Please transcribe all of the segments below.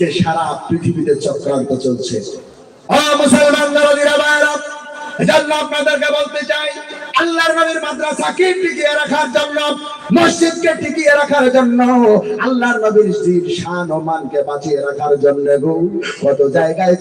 যে সারা পৃথিবীতে চক্রান্ত চলছে। কত জায়গায়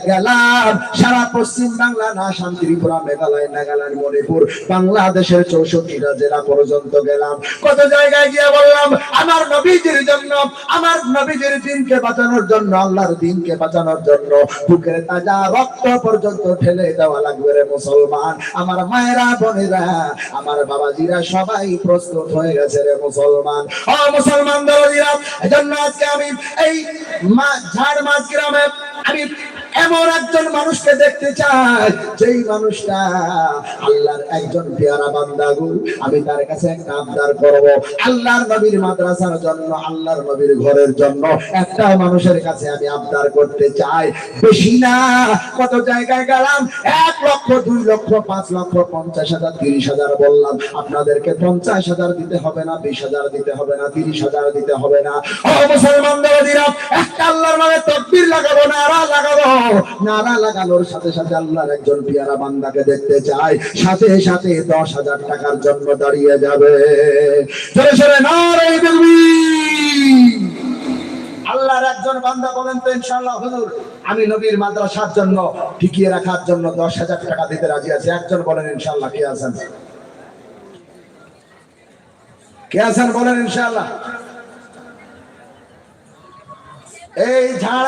সারা পশ্চিম বাংলা না শান্তি ত্রিপুরা মেঘালয়, নাগাল্যান্ড, মণিপুর, বাংলাদেশের চৌষট্টি জেলা পর্যন্ত গেলাম। কত জায়গায় গিয়ে বললাম, আমার নবীজির জন্য, আমার নবীজির দিনকে বাঁচানোর জন্য, আল্লাহর দিনকে বাঁচানোর জন্য বুকের তাজা রক্ত পর্যন্ত ঠেলে দেওয়া লাগবে রে মুসলমান। আমার মায়েরা, বোনেরা, আমার বাবাজিরা সবাই প্রস্তুত হয়ে গেছে রে মুসলমান। ও মুসলমান দরদিরা, এজন্য আজকে আমি এই মা- ঝাড় মাছ গ্রামে আমি এমন একজন মানুষকে দেখতে চাই, যেই মানুষটা আল্লাহর একজন পেয়ারা বান্দা গো। আমি তার কাছে একটা আবদার করব। আল্লাহর নবীর মাদ্রাসার জন্য, আল্লাহর নবীর ঘরের জন্য একটা মানুষের কাছে আমি আবদার করতে চাই। বেশি না। কত জায়গায় গেলাম? এক লক্ষ, দুই লক্ষ, পাঁচ লক্ষ, পঞ্চাশ হাজার, তিরিশ হাজার বললাম। আপনাদেরকে পঞ্চাশ হাজার দিতে হবে না, বিশ হাজার দিতে হবে না, তিরিশ হাজার দিতে হবে না। ও মুসলমান দেবীরা একটা আল্লাহর নামে তকবির লাগাবো না লাগাবো? নারা লাগানোর সাথে সাথে আল্লাহর একজন পিয়ারা বান্দাকে দেখতে সাথে সাথে দশ হাজার টাকার জন্য দাঁড়িয়ে যাবে। সরে সরে আল্লাহর একজন বান্দা বলেন তো, ইনশাআল্লাহ হুজুর, আমি নবীর মাদ্রাসার জন্য টিকিয়ে রাখার জন্য দশ হাজার টাকা দিতে রাজি আছি। একজন বলেন, ইনশাআল্লাহ, কে আছেন? কে আছেন বলেন, ইনশাআল্লাহ? এই ঝাড়